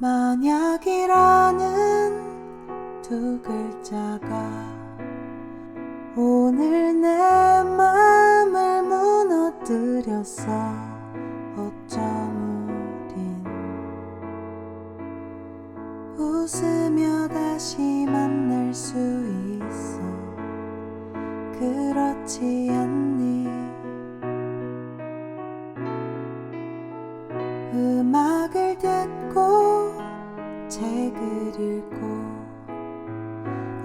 만약이라는 두 글자가 오늘 내 맘을 무너뜨렸어 어쩜 우린 웃으며 다시 만날 수 있어? 그렇지 않니 책을 읽고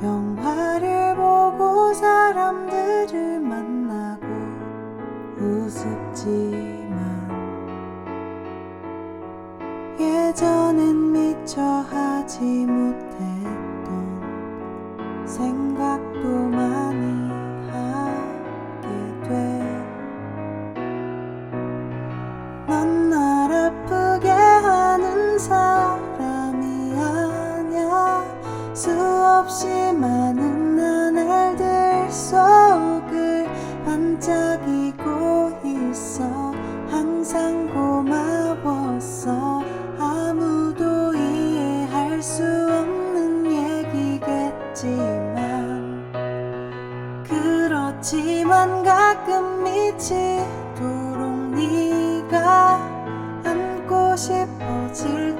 영화를 보고 사람들을 만나고 우습지만 예전엔 미처 하지 못했 수없이 많은 나날들 속을 반짝이고 있어. 항상 고마웠어. 아무도 이해할 수 없는 얘기겠지만. 그렇지만 가끔 미치도록 네가 안고 싶어질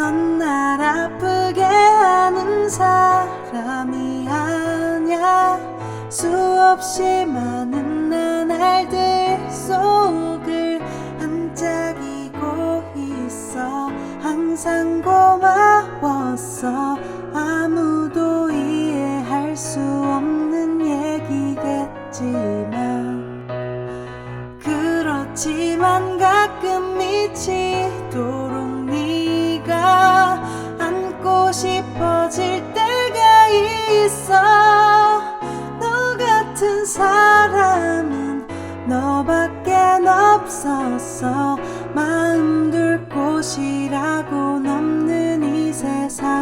넌 날 아프게 하는 사람이 아냐 수없이 많은 나날들 속을 반짝이고 있어. 항상 고마웠어. 아무도 이해할 수 없는 얘기겠지만. 그렇지만 가끔 미치도록 너밖에 없었어 마음 둘 곳이라고 넘는 이 세상